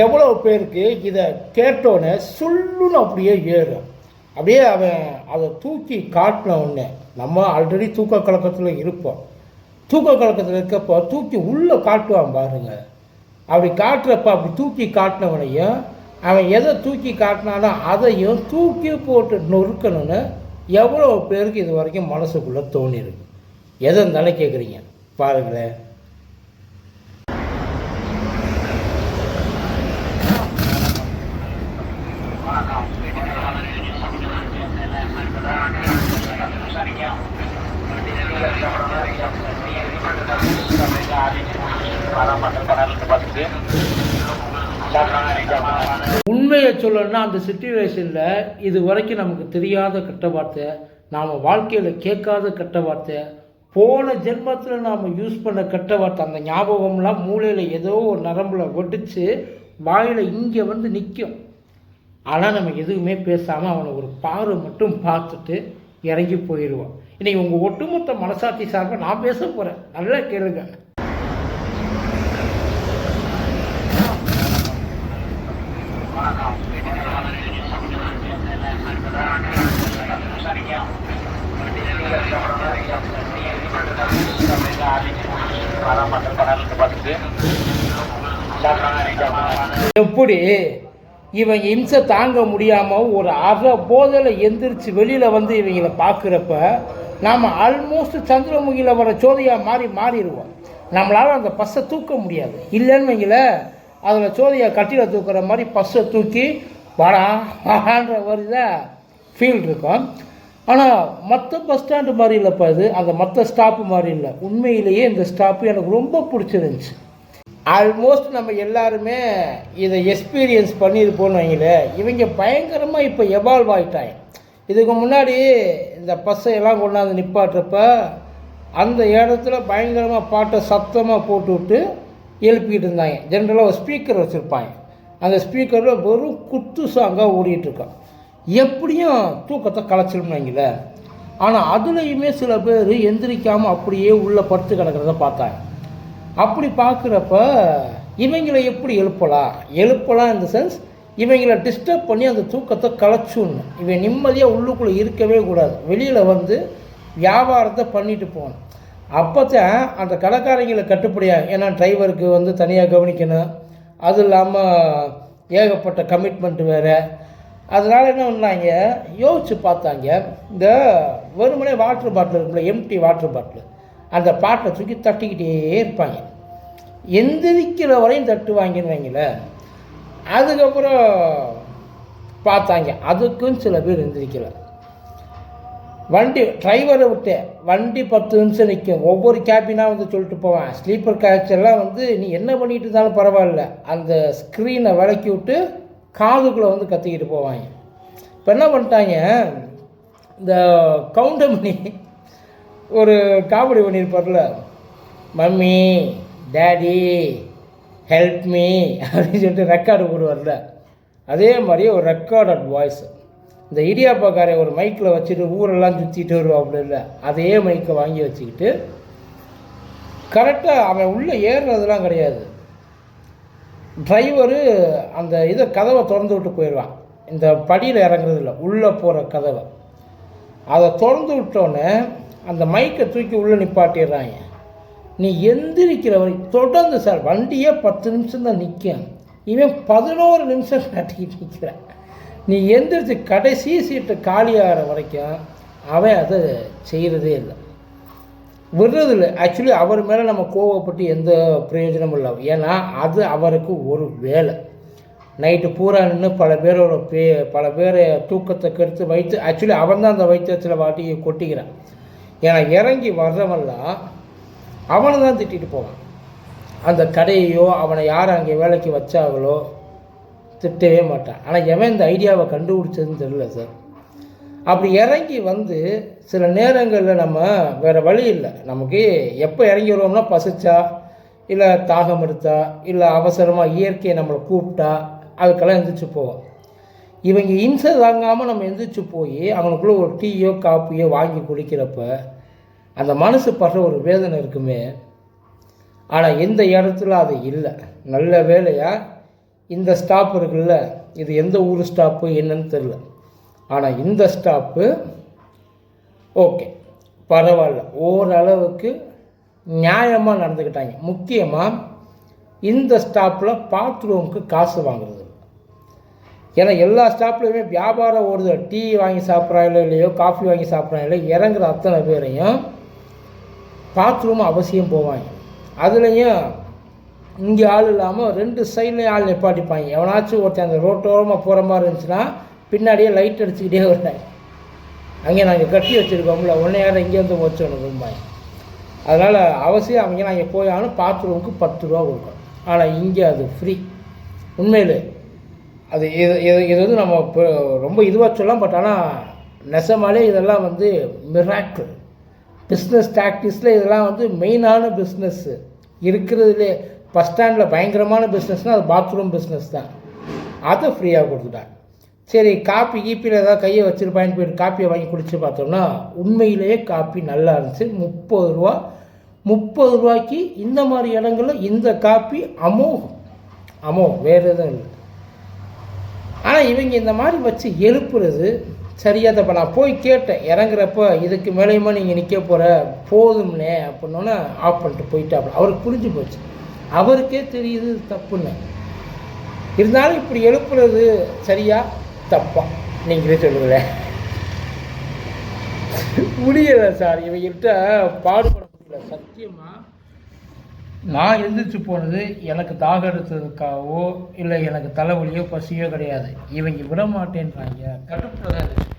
எவ்வளோ பேருக்கு இதை கேட்டோன்னே சொல்லுன்னு அப்படியே ஏறும். அப்படியே அவன் அதை தூக்கி காட்டின உடனே நம்ம ஆல்ரெடி தூக்க கலக்கத்தில் இருப்போம். தூக்க கலக்கத்தில் இருக்கப்போ தூக்கி உள்ளே காட்டுவான் பாருங்க. அப்படி காட்டுறப்ப அப்படி தூக்கி காட்டினவனையும் அவன் எதை தூக்கி காட்டினானோ அதையும் தூக்கி போட்டு நொறுக்கணும்னு எவ்வளோ பேருக்கு இது வரைக்கும் மனசுக்குள்ளே தோணிருக்கு. எதை இருந்தாலும் கேட்குறீங்க பாருங்களேன். உண்மையை சொல்லணும்னா அந்த சுச்சுவேஷனில் இது வரைக்கும் நமக்கு தெரியாத கெட்ட வார்த்தை நாம் வாழ்க்கையில் கேட்காத கெட்ட வார்த்தை போன ஜென்மத்தில் நாம் யூஸ் பண்ண கெட்ட வார்த்தை அந்த ஞாபகம்லாம் மூளையில் ஏதோ ஒரு நரம்பில் ஒடிச்சு வாயில் இங்கே வந்து நிற்கும் ஆனால் நம்ம எதுவுமே பேசாமல் அவனை ஒரு பார்வை மட்டும் பார்த்துட்டு இறங்கி போயிடுவான் இன்னைக்கு உங்கள் ஒட்டுமொத்த மனசாட்சி சார்பாக நான் பேச போகிறேன் நல்லா கேளுங்க. எப்படி? இவங்க இம்சை தாங்க முடியாமல் ஒரு அரை போதையில் எந்திரிச்சு வெளியில் வந்து இவங்கள பார்க்குறப்ப நாம் ஆல்மோஸ்ட் சந்திரமுகியில் வர சோதியாக மாறி மாறிடுவோம். நம்மளால் அந்த பஸ்ஸை தூக்க முடியாது. இல்லைன்னு வைங்கள அதில் சோதியை கட்டியில் தூக்குற மாதிரி பஸ்ஸை தூக்கி வாடா வாடான்ற ஒரு தான் ஃபீல் இருக்கும். ஆனால் மற்ற பஸ் ஸ்டாண்டு மாதிரி இல்லைப்பா இது. அந்த மற்ற ஸ்டாப்பு மாதிரி இல்லை. உண்மையிலேயே இந்த ஸ்டாப்பு எனக்கு ரொம்ப பிடிச்சிருந்துச்சு. ஆல்மோஸ்ட் நம்ம எல்லாருமே இதை எக்ஸ்பீரியன்ஸ் பண்ணியிருப்போம்னு வைங்களேன் இவங்க பயங்கரமாக இப்போ எவால்வ் ஆகிட்டாங்க இதுக்கு முன்னாடி இந்த பசையெல்லாம் கொண்டாந்து நிப்பாட்டுறப்ப அந்த இடத்துல பயங்கரமாக பாட்டை சத்தமாக போட்டு விட்டு எழுப்பிக்கிட்டு இருந்தாங்க. ஜென்ரலாக ஒரு ஸ்பீக்கர் வச்சுருப்பாங்க. அந்த ஸ்பீக்கரில் வெறும் குத்து சாங்காக ஓடிட்டுருக்கோம் எப்படியும் தூக்கத்தை கலைச்சிரும்னு ஆனால் அதுலேயுமே சில பேர் எந்திரிக்காமல் அப்படியே உள்ளே படுத்து கிடக்கிறத பார்த்தாங்க. அப்படி பார்க்குறப்ப இவங்களை எப்படி எழுப்பலாம்? எழுப்பலாம் இந்த சென்ஸ் இவங்களை டிஸ்டர்ப் பண்ணி அந்த தூக்கத்தை களைச்சுன்னு இவன் நிம்மதியாக உள்ளுக்குள்ளே இருக்கவே கூடாது. வெளியில் வந்து வியாபாரத்தை பண்ணிட்டு போகணும். அப்போ தான் அந்த கடைக்காரங்களை கட்டுப்படியாக ஏன்னா டிரைவருக்கு வந்து தனியாக கவனிக்கணும். அது இல்லாமல் ஏகப்பட்ட கமிட்மெண்ட் வேறு. அதனால் என்ன பண்ணாங்க? யோசித்து பார்த்தாங்க. இந்த வெறுமனே வாட்டர் பாட்டில் இருக்குல்ல எம்டி வாட்டர் பாட்டில் அந்த பாட்டை தூக்கி தட்டிக்கிட்டே இருப்பாங்க. எந்திரிக்கிற வரையும் தட்டு வைங்களேன் அதுக்கப்புறம் பார்த்தாங்க அதுக்கும் சில பேர் எந்திரிக்கல வண்டி டிரைவரை விட்டு வண்டி பத்து நிமிஷம் நிற்கும். ஒவ்வொரு கேபினாக வந்து சொல்லிட்டு போவான் ஸ்லீப்பர் கேட்ச் வந்து நீ என்ன பண்ணிகிட்டு இருந்தாலும் பரவாயில்ல. அந்த ஸ்க்ரீனை விளக்கி விட்டு காதுக்குள்ளே வந்து கத்திக்கிட்டு போவாங்க. இப்போ என்ன பண்ணிட்டாங்க இந்த கவுண்டமணி ஒரு காமெடி பண்ணியிருப்பார்ல மம்மி டேடி ஹெல்ப் மீ அப்படின்னு சொல்லிட்டு ரெக்கார்டு போடுவார்ல. அதே மாதிரியே ஒரு ரெக்கார்டட் வாய்ஸ். இந்த இடியாப்பாக்காரை ஒரு மைக்கில் வச்சுட்டு ஊரெல்லாம் சுற்றிட்டு வருவாப்புல இல்லை அதே மைக்கை வாங்கி வச்சுக்கிட்டு கரெக்டாக அவன் உள்ளே ஏறுறதுலாம் கிடையாது. டிரைவரு அந்த இதை கதவை திறந்து விட்டு போயிடுவான். இந்த படியில் இறங்குறதில்ல உள்ளே போகிற கதவை. அதை திறந்து விட்டோன்னே அந்த மைக்கை தூக்கி உள்ளே நிப்பாட்டிடுறாங்க. நீ எந்திரிக்கிற வரைக்கும் தொடர்ந்து சார் வண்டியே பத்து நிமிஷம் தான் நிற்கும் இவன் பதினோரு நிமிஷம் கட்டிக்கிட்டு நிற்கிறான். நீ எந்திரிச்சு கடைசி சீட்டு காலியாகிற வரைக்கும் அவன் அதை செய்கிறதே இல்லை. விடுறதில்ல ஆக்சுவலி அவர் மேலே நம்ம கோவப்பட்டு எந்த பிரயோஜனமும் இல்லை. ஏன்னா அது அவருக்கு ஒரு வேலை. நைட்டு பூரா நின்று பல பேரோட பே பல பேரை தூக்கத்தை கெடுத்து வைத்து ஆக்சுவலி அவன் தான் அந்த வைத்தியத்தில் வாட்டி கொட்டிக்கிறான். ஏன்னா இறங்கி வர்றவன்லாம் அவனை தான் திட்டிட்டு போவான். அந்த கடையையோ அவனை யார் அங்கே வேலைக்கு வச்சாங்களோ திட்டவே மாட்டான். ஆனால் எவன் இந்த ஐடியாவை கண்டுபிடிச்சதுன்னு தெரியல சார் அப்படி இறங்கி வந்து சில நேரங்களில் நம்ம வேறு வழி இல்லை. நமக்கு எப்போ இறங்கி வருவோம்னா பசிச்சா இல்லை தாகம் எடுத்தா இல்லை அவசரமாக இயற்கையை நம்மளை கூப்பிட்டா அதுக்கெல்லாம் எந்திரிச்சு போவோம். இவங்க இம்சை தாங்காமல் நம்ம எந்திரிச்சு போய் அவனுக்குள்ளே ஒரு டீயோ காப்பியோ வாங்கி குடிக்கிறப்ப அந்த மனசு படுற ஒரு வேதனை இருக்குமே. ஆனால் எந்த இடத்துல அது இல்லை. நல்ல வேலையாக இந்த ஸ்டாப் இருக்குல்ல. இது எந்த ஊர் ஸ்டாப்பு என்னன்னு தெரில ஆனால் இந்த ஸ்டாப்பு ஓகே. பரவாயில்ல. ஓரளவுக்கு நியாயமாக நடந்துக்கிட்டாங்க. முக்கியமாக இந்த ஸ்டாப்பில் பாத்ரூமுக்கு காசு வாங்குறது. ஏன்னா எல்லா ஸ்டாப்லேயுமே வியாபாரம் ஓடுது. டீ வாங்கி சாப்பிட்றாங்களோ இல்லையோ காஃபி வாங்கி சாப்பிட்றாங்களோ இறங்குற அத்தனை பேரையும் பாத்ரூம் அவசியம் போவாங்க. அதுலேயும் இங்கே ஆள் இல்லாமல் ரெண்டு சைட்லேயும் ஆள் நிப்பாட்டிப்பாங்க. எவனாச்சும் ஒருத்தன் அந்த ரோட்டோரமாக போகிற மாதிரி இருந்துச்சுன்னா பின்னாடியே லைட் அடிச்சுக்கிட்டே வந்தாங்க அங்கே நாங்கள் கட்டி வச்சுருக்கோம்ல உடனே யாரும் இங்கேருந்து வச்சு ஒன்று அதனால் அவசியம் அவங்க நாங்கள் போய் ஆகணும் பாத்ரூமுக்கு பத்து ரூபா கொடுக்கணும். ஆனால் இங்கே அது ஃப்ரீ உண்மையில் அது இது இது இது வந்து நம்ம இப்போ ரொம்ப இதுவாக சொல்லலாம் பட் ஆனால் நெசமாலே இதெல்லாம் வந்து மிராக்கிள் பிஸ்னஸ் டாக்டிஸில் இதெல்லாம் வந்து மெயினான பிஸ்னஸ்ஸு இருக்கிறதுலே பஸ் ஸ்டாண்டில் பயங்கரமான பிஸ்னஸ்னால் அது பாத்ரூம் பிஸ்னஸ் தான். அதை ஃப்ரீயாக கொடுத்துட்டாங்க. சரி காப்பி கீப்பியில் ஏதாவது கையை வச்சுருப்பான்னு போயிட்டு காப்பியை வாங்கி குடிச்சு பார்த்தோம்னா உண்மையிலேயே காப்பி நல்லா இருந்துச்சு. முப்பது ரூபா முப்பது ரூபாய்க்கு இந்த மாதிரி இடங்களில் இந்த காப்பி அமோகம். அமோகம் வேறு எதுவும் இல்லை. ஆனால் இவங்க இந்த மாதிரி வச்சு எழுப்புறது சரியாக தப்பா நான் போய் கேட்டேன். இறங்குறப்ப இதுக்கு மேலேயுமா நீங்கள் நிற்க போகிற போதும்னே. அப்படின்னோன்னே ஆஃப் பண்ணிட்டு போயிட்டாப்புல அவருக்கு புரிஞ்சு போச்சு. அவருக்கே தெரியுது தப்புன்னு. இருந்தாலும் இப்படி எழுப்புறது சரியா? தப்பா. நீங்களே சொல்லுங்களேன். முடியலை சார். இவங்கிட்ட பாடுபட முடியல. சத்தியமாக நான் எழுந்திரிச்சு போனது எனக்கு தாக எடுத்ததுக்காகவோ இல்லை எனக்கு தலைவலியோ பசியோ கிடையாது. இவங்க விட மாட்டேன்றாங்க கடுப்பில் தான்